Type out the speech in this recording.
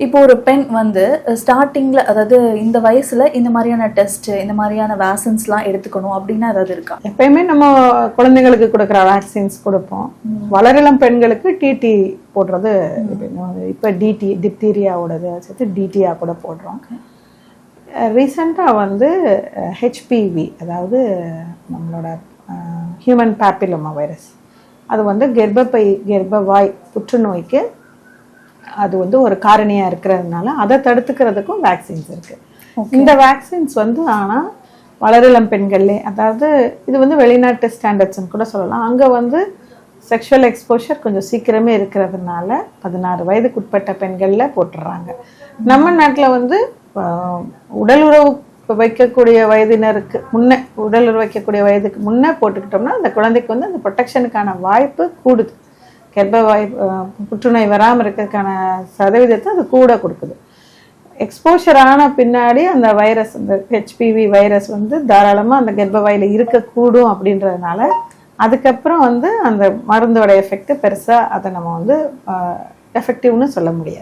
இப்போ ஒரு பெண் வந்து ஸ்டார்டிங்ல அதாவது இந்த வயசுல இந்த மாதிரியான டெஸ்ட் இந்த மாதிரியான வேக்சின்ஸ்லாம் எடுத்துக்கணும் அப்படின்னா ஏதாவது இருக்கா? எப்பயுமே நம்ம குழந்தைங்களுக்கு கொடுக்குற வேக்சின்ஸ் கொடுப்போம். வளரிளம் பெண்களுக்கு டிடி போடுறது இப்போ டிடி டிப்தீரியாவோடது சேர்த்து டிடியா கூட போடுறோம். ரீசெண்டாக வந்து ஹெச்பிவி அதாவது நம்மளோட ஹியூமன் பேப்பிலோமா வைரஸ் அது வந்து கர்ப்பப்பை கர்ப்பவாய் புற்றுநோய்க்கு அது வந்து ஒரு காரணியாக இருக்கிறதுனால அதை தடுத்துக்கிறதுக்கும் வேக்சின்ஸ் இருக்குது இந்த வேக்சின்ஸ் வந்து ஆனால் வளரிளம் பெண்கள்லே அதாவது இது வந்து வெளிநாட்டு ஸ்டாண்டர்ட்ஸ்னு கூட சொல்லலாம். அங்கே வந்து செக்ஷுவல் எக்ஸ்போஷர் கொஞ்சம் சீக்கிரமே இருக்கிறதுனால பதினாறு வயதுக்குட்பட்ட பெண்களில் போட்டுடுறாங்க நம்ம நாட்டில் வந்து உடல் உறவு வைக்கக்கூடிய வயதினருக்கு முன்னே உடல் உறவு வைக்கக்கூடிய வயதுக்கு முன்னே போட்டுக்கிட்டோம்னா அந்த குழந்தைக்கு வந்து அந்த ப்ரொடெக்ஷனுக்கான வாய்ப்பு கூடுது. கர்ப்பவாய் புற்றுநோய் வராமல் இருக்கிறதுக்கான சதவீதத்தை அது கூட கொடுக்குது. எக்ஸ்போஷர் ஆன பின்னாடி அந்த வைரஸ் அந்த ஹெச்பிவி வைரஸ் வந்து தாராளமாக அந்த கர்ப்பவாயில் இருக்கக்கூடும் அப்படின்றதுனால அதுக்கப்புறம் வந்து அந்த மருந்தோட எஃபெக்ட் பெருசாக அதை நம்ம வந்து எஃபெக்டிவ்னு சொல்ல முடியாது.